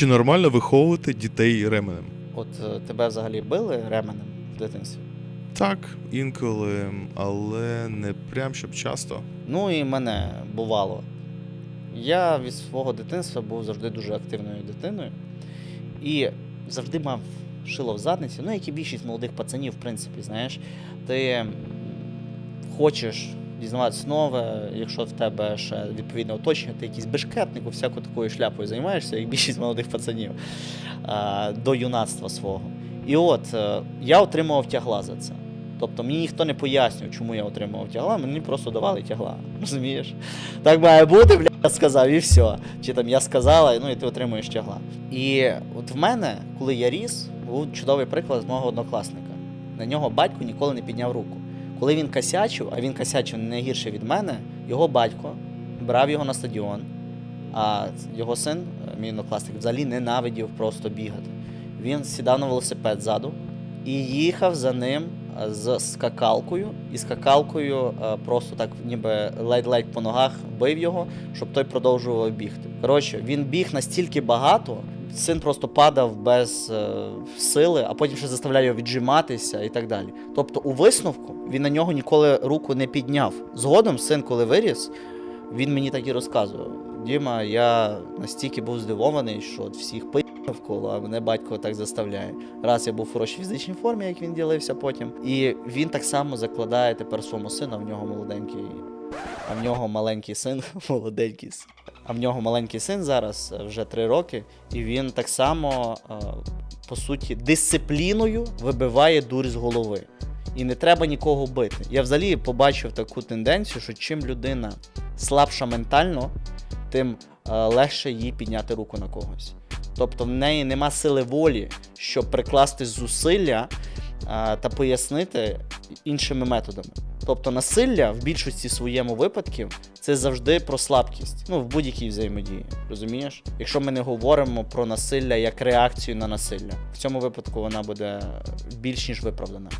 Чи нормально виховувати дітей ременем? От е, тебе взагалі били ременем в дитинстві? Так, інколи, але не прям щоб часто. Ну і мене бувало. Я від свого дитинства був завжди дуже активною дитиною і завжди мав шило в задниці. Ну, як і більшість молодих пацанів, в принципі, знаєш, ти хочеш дізнаватися нове, якщо в тебе ще відповідне оточення, ти якийсь бешкетник, всяку такою шляпою займаєшся, як більшість молодих пацанів до юнацтва свого. І от е, я отримував тягла за це. Тобто мені ніхто не пояснював, чому я отримував тягла, мені просто давали тягла. Розумієш? Так має бути, бля, я сказав, і все. Чи там я сказала, ну і ти отримуєш тягла. І от в мене, коли я ріс, був чудовий приклад з мого однокласника. На нього батько ніколи не підняв руку. Коли він косячив, а він косячив не гірше від мене, його батько брав його на стадіон, а його син, мій однокласник, взагалі ненавидів просто бігати. Він сідав на велосипед ззаду і їхав за ним е, з скакалкою, і скакалкою е, просто так, ніби ледь-ледь по ногах бив його, щоб той продовжував бігти. Коротше, він біг настільки багато, син просто падав без е, сили, а потім ще заставляв його віджиматися і так далі. Тобто, у висновку він на нього ніколи руку не підняв. Згодом син, коли виріс, він мені так і розказував. Діма, я настільки був здивований, що от всіх пи навколо, а мене батько так заставляє. Раз я був в хорошій фізичній формі, як він ділився потім. І він так само закладає тепер своєму сину, в нього молоденький, а в нього маленький син, молоденький. А в нього маленький син зараз е, вже три роки, і він так само, е, по суті, дисципліною вибиває дурь з голови. І не треба нікого бити. Я взагалі побачив таку тенденцію, що чим людина слабша ментально, тим е, легше їй підняти руку на когось. Тобто в неї нема сили волі, щоб прикласти зусилля та пояснити іншими методами. Тобто насилля в більшості своєму випадків це завжди про слабкість, ну в будь-якій взаємодії. Розумієш? Якщо ми не говоримо про насилля як реакцію на насилля, в цьому випадку вона буде більш ніж виправдана.